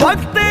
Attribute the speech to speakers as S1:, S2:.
S1: ভক্তি